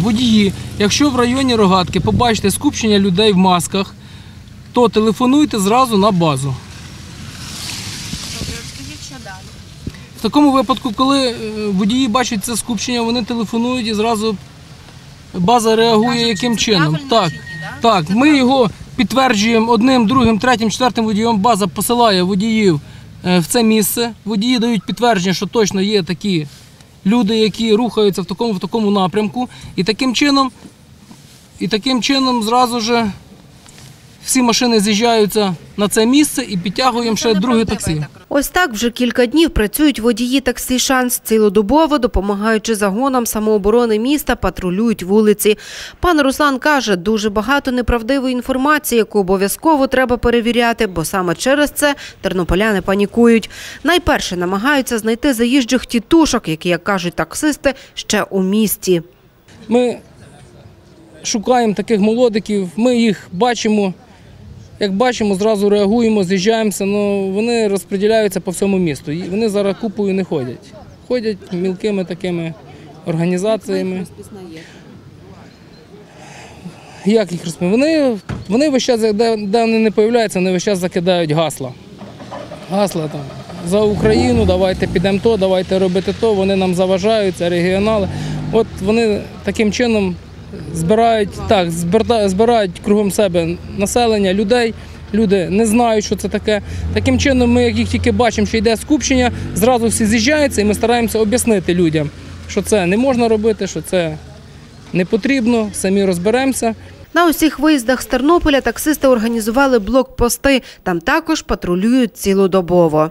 Водії, якщо в районі рогатки побачите скупчення людей в масках, то телефонуйте зразу на базу. В такому випадку, коли е, водії бачать це скупчення, вони телефонують і зразу база реагує Кажуть, яким чи це чином. правильно Так, чи ні, да? так, Це ми його підтверджуємо одним, другим, третім, четвертим водієм. База посилає водіїв е, в це місце. Водії дають підтвердження, що точно є такі люди, які рухаються в такому в такому напрямку. І таким чином, і таким чином зразу ж всі машини з'їжджаються на це місце і підтягуємо ще друге таксі. Ось так вже кілька днів працюють водії таксі «Шанс» цілодобово, допомагаючи загонам самооборони міста, патрулюють вулиці. Пан Руслан каже, дуже багато неправдивої інформації, яку обов'язково треба перевіряти, бо саме через це тернополяни панікують. Найперше намагаються знайти заїжджих тітушок, які, як кажуть таксисти, ще у місті. Ми шукаємо таких молодиків, ми їх бачимо. Як бачимо, зразу реагуємо, з'їжджаємося, але вони розподіляються по всьому місту. І Вони зараз купою не ходять. Ходять мілкими такими організаціями. Як їх розповідати? Вони, вони весь час, де, де вони не з'являються, вони весь час закидають гасла. Гасла там за Україну, давайте підемо то, давайте робити то. Вони нам заважають, це регіонали. От вони таким чином збирають, так, збирають кругом себе населення, людей. Люди не знають, що це таке. Таким чином, ми, як їх тільки бачимо, що йде скупчення, зразу всі з'їжджаються, і ми стараємося об'яснити людям, що це не можна робити, що це не потрібно, самі розберемося. На усіх виїздах з Тернополя таксисти організували блокпости. Там також патрулюють цілодобово.